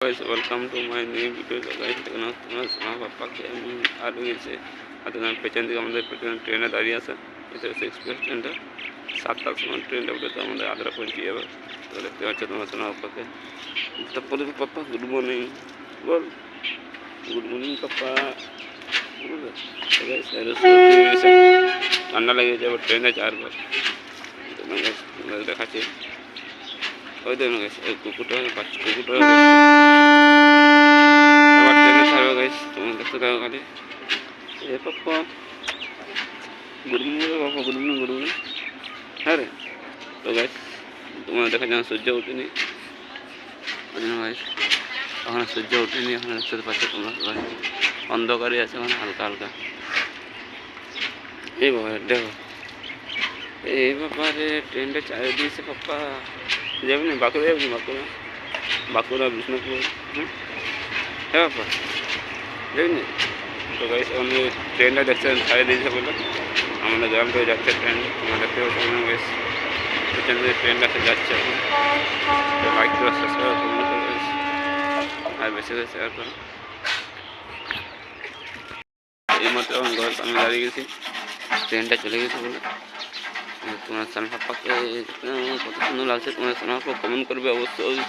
guys welcome to my new video guys দেখুন তোমার মা বাবাকে আমি আর গেছে আর দেখুন পেছন দিকে আমাদের পেছনে ট্রেনে দাঁড়িয়ে আছে এটা হচ্ছে এক্সপ্রেস ট্রেনটা সাতটার সময় ট্রেনটা উঠে তো আমাদের আদ্রা পৌঁছে যাবে তো দেখতে পাচ্ছ তোমার সোনা পাপাকে তারপরে পাপা গুড মর্নিং বল গুড মর্নিং পাপা ঠান্ডা লেগে যাবে ট্রেনে চারবার দেখুন guys, তোমাদের দেখাচ্ছি ওই দেখুন এই কুকুরটা বাচ্চা কুকুরটা আবার ট্রেনে ছাড়বে গাইস তোমার দেখতে থাকো খালি এ পাপ্পা। গুড মর্নিং রে পাপা গুড মর্নিং হ্যাঁ রে। তো গাইস তোমার দেখা যেন সূর্য উঠেনি। গাইস এখন সূর্য উঠেনি এখন দেখতে পাচ্ছ তোমরা অন্ধকারই আছে এখন হালকা হালকা। এই বাবা দেখো। এই ব্যাপারে ট্রেনটা চালিয়ে দিয়েছে পাপ্পা যাবি না বাঁকুড়া যাবি না বাঁকুড়া বাঁকুড়া বিষ্ণুপুর হুম হ্যাঁ বাপ্পা যাবি না তো গাইস আমি ট্রেনটা দেখছেন ছাড়িয়ে দিয়েছে বলে আমাদের গ্রাম থেকে যাচ্ছে ট্রেন তোমরা দেখতে পাচ্ছি না গাইস পেছন থেকে ট্রেনটা যাচ্ছে এখন তো লাইক করে সাবস্ক্রাইব করুন গাইস আর বেশি করে শেয়ার করুন এইমাত্র আমি ঘর সামনে দাঁড়িয়ে গেছি ট্রেনটা চলে গেছে বলে তোমার সোনা পাপাকে কত সুন্দর লাগছে? তোমার সোনা পাপা কমেন্ট করবে অবশ্যই।